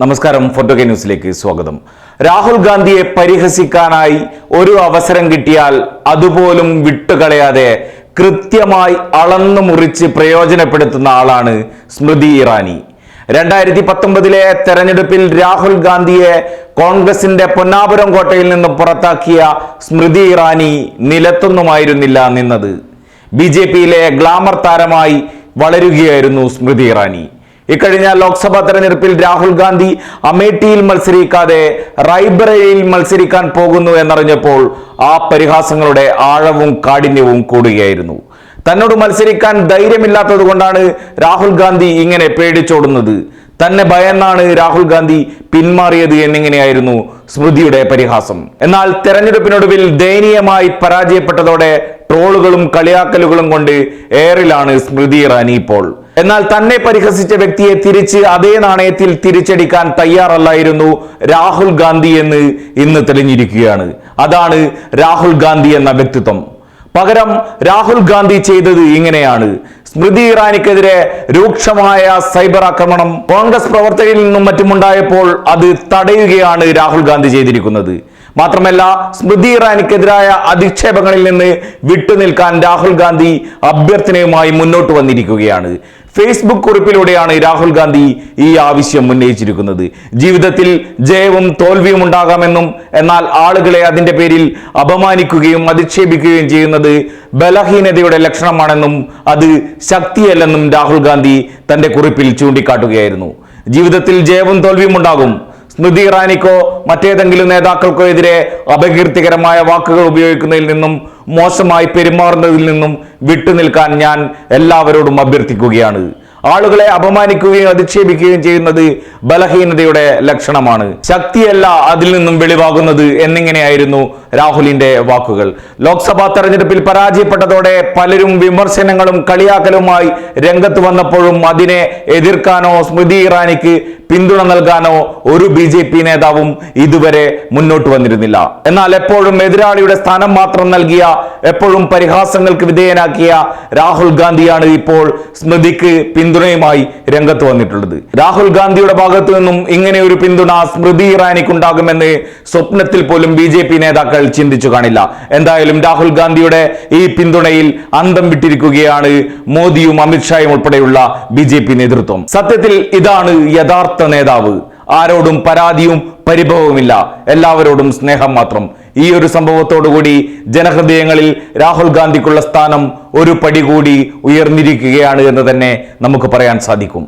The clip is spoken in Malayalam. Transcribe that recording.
നമസ്കാരം ഫോട്ടോ കെ ന്യൂസിലേക്ക് സ്വാഗതം. രാഹുൽ ഗാന്ധിയെ പരിഹസിക്കാനായി ഒരു അവസരം കിട്ടിയാൽ അതുപോലും വിട്ടുകളയാതെ കൃത്യമായി അളന്നു മുറിച്ച് പ്രയോജനപ്പെടുത്തുന്ന ആളാണ് സ്മൃതി ഇറാനി. രണ്ടായിരത്തി പത്തൊമ്പതിലെ തെരഞ്ഞെടുപ്പിൽ രാഹുൽ ഗാന്ധിയെ കോൺഗ്രസിന്റെ പൊന്നാപുരം കോട്ടയിൽ നിന്ന് പുറത്താക്കിയ സ്മൃതി ഇറാനി നിലത്തൊന്നുമായിരുന്നില്ല നിന്നത്. ബി ജെ പിയിലെ ഗ്ലാമർ താരമായി വളരുകയായിരുന്നു സ്മൃതി ഇറാനി. ഇക്കഴിഞ്ഞ ലോക്സഭാ തെരഞ്ഞെടുപ്പിൽ രാഹുൽ ഗാന്ധി അമേഠിയിൽ മത്സരിക്കാതെ റായ്ബറേലിയിൽ മത്സരിക്കാൻ പോകുന്നു എന്നറിഞ്ഞപ്പോൾ ആ പരിഹാസങ്ങളുടെ ആഴവും കാഠിന്യവും കൂടുകയായിരുന്നു. തന്നോട് മത്സരിക്കാൻ ധൈര്യമില്ലാത്തത് കൊണ്ടാണ് രാഹുൽ ഗാന്ധി ഇങ്ങനെ പേടിച്ചോടുന്നത്. തന്നെ ഭയന്നാണ് രാഹുൽ ഗാന്ധി പിന്മാറിയത് എന്നിങ്ങനെയായിരുന്നു സ്മൃതിയുടെ പരിഹാസം. എന്നാൽ തെരഞ്ഞെടുപ്പിനൊടുവിൽ ദയനീയമായി പരാജയപ്പെട്ടതോടെ ട്രോളുകളും കളിയാക്കലുകളും കൊണ്ട് എയറിലാണ് സ്മൃതി ഇറാനി ഇപ്പോൾ. എന്നാൽ തന്നെ പരിഹസിച്ച വ്യക്തിയെ തിരിച്ച് അതേ നാണയത്തിൽ തിരിച്ചടിക്കാൻ തയ്യാറല്ലായിരുന്നു രാഹുൽ ഗാന്ധി എന്ന് ഇന്ന് തെളിഞ്ഞിരിക്കുകയാണ്. അതാണ് രാഹുൽ ഗാന്ധി എന്ന വ്യക്തിത്വം. പകരം രാഹുൽ ഗാന്ധി ചെയ്തത് ഇങ്ങനെയാണ്. സ്മൃതി ഇറാനിക്കെതിരെ രൂക്ഷമായ സൈബർ ആക്രമണം കോൺഗ്രസ് പ്രവർത്തകരിൽ നിന്നും മറ്റുമുണ്ടായപ്പോൾ അത് തടയുകയാണ് രാഹുൽ ഗാന്ധി ചെയ്തിരിക്കുന്നത്. മാത്രമല്ല സ്മൃതി ഇറാനിക്കെതിരായ അധിക്ഷേപങ്ങളിൽ നിന്ന് വിട്ടുനിൽക്കാൻ രാഹുൽ ഗാന്ധി അഭ്യർത്ഥനയുമായി മുന്നോട്ട് വന്നിരിക്കുകയാണ്. ഫേസ്ബുക്ക് കുറിപ്പിലൂടെയാണ് രാഹുൽ ഗാന്ധി ഈ ആവശ്യം ഉന്നയിച്ചിരിക്കുന്നത്. ജീവിതത്തിൽ ജയവും തോൽവിയും ഉണ്ടാകാമെന്നും എന്നാൽ ആളുകളെ അതിന്റെ പേരിൽ അപമാനിക്കുകയും അധിക്ഷേപിക്കുകയും ചെയ്യുന്നത് ബലഹീനതയുടെ ലക്ഷണമാണെന്നും അത് ശക്തിയല്ലെന്നും രാഹുൽ ഗാന്ധി തന്റെ കുറിപ്പിൽ ചൂണ്ടിക്കാട്ടുകയായിരുന്നു. ജീവിതത്തിൽ ജയവും തോൽവിയും ഉണ്ടാകും. സ്മൃതി ഇറാനിക്കോ മറ്റേതെങ്കിലും നേതാക്കൾക്കോ എതിരെ അപകീർത്തികരമായ വാക്കുകൾ ഉപയോഗിക്കുന്നതിൽ നിന്നും മോശമായി പെരുമാറുന്നതിൽ നിന്നും വിട്ടുനിൽക്കാൻ ഞാൻ എല്ലാവരോടും അഭ്യർത്ഥിക്കുകയാണ്. ആളുകളെ അപമാനിക്കുകയും അധിക്ഷേപിക്കുകയും ചെയ്യുന്നത് ബലഹീനതയുടെ ലക്ഷണമാണ്. ശക്തിയല്ല അതിൽ നിന്നും വെളിവാകുന്നത് എന്നിങ്ങനെയായിരുന്നു രാഹുലിന്റെ വാക്കുകൾ. ലോക്സഭാ തെരഞ്ഞെടുപ്പിൽ പരാജയപ്പെട്ടതോടെ പലരും വിമർശനങ്ങളും കളിയാക്കലുമായി രംഗത്ത് വന്നപ്പോഴും അതിനെ എതിർക്കാനോ സ്മൃതി ഇറാനിക്ക് പിന്തുണ നൽകാനോ ഒരു ബി ജെ പി നേതാവും ഇതുവരെ മുന്നോട്ട് വന്നിരുന്നില്ല. എന്നാൽ എപ്പോഴും എതിരാളിയുടെ സ്ഥാനം മാത്രം നൽകിയ എപ്പോഴും പരിഹാസങ്ങൾക്ക് വിധേയനാക്കിയ രാഹുൽ ഗാന്ധിയാണ് ഇപ്പോൾ സ്മൃതിക്ക് പിന്തുണയുമായി രംഗത്ത് വന്നിട്ടുള്ളത്. രാഹുൽ ഗാന്ധിയുടെ ഭാഗത്തു നിന്നും ഇങ്ങനെ ഒരു പിന്തുണ സ്മൃതി ഇറാനിക്കുണ്ടാകുമെന്ന് സ്വപ്നത്തിൽ പോലും ബി ജെ പി നേതാക്കൾ ചിന്തിച്ചു കാണില്ല. എന്തായാലും രാഹുൽ ഗാന്ധിയുടെ ഈ പിന്തുണയിൽ അന്തം വിട്ടിരിക്കുകയാണ് മോദിയും അമിത്ഷായും ഉൾപ്പെടെയുള്ള ബി ജെ പി നേതൃത്വം. സത്യത്തിൽ ഇതാണ് യഥാർത്ഥ നേതാവ്. ആരോടും പരാതിയും പരിഭവവുമില്ല. എല്ലാവരോടും സ്നേഹം മാത്രം. ഈ ഒരു സംഭവത്തോടുകൂടി ജനഹൃദയങ്ങളിൽ രാഹുൽ ഗാന്ധിക്കുള്ള സ്ഥാനം ഒരു പടി കൂടി ഉയർന്നിരിക്കുകയാണ് എന്ന് തന്നെ നമുക്ക് പറയാൻ സാധിക്കും.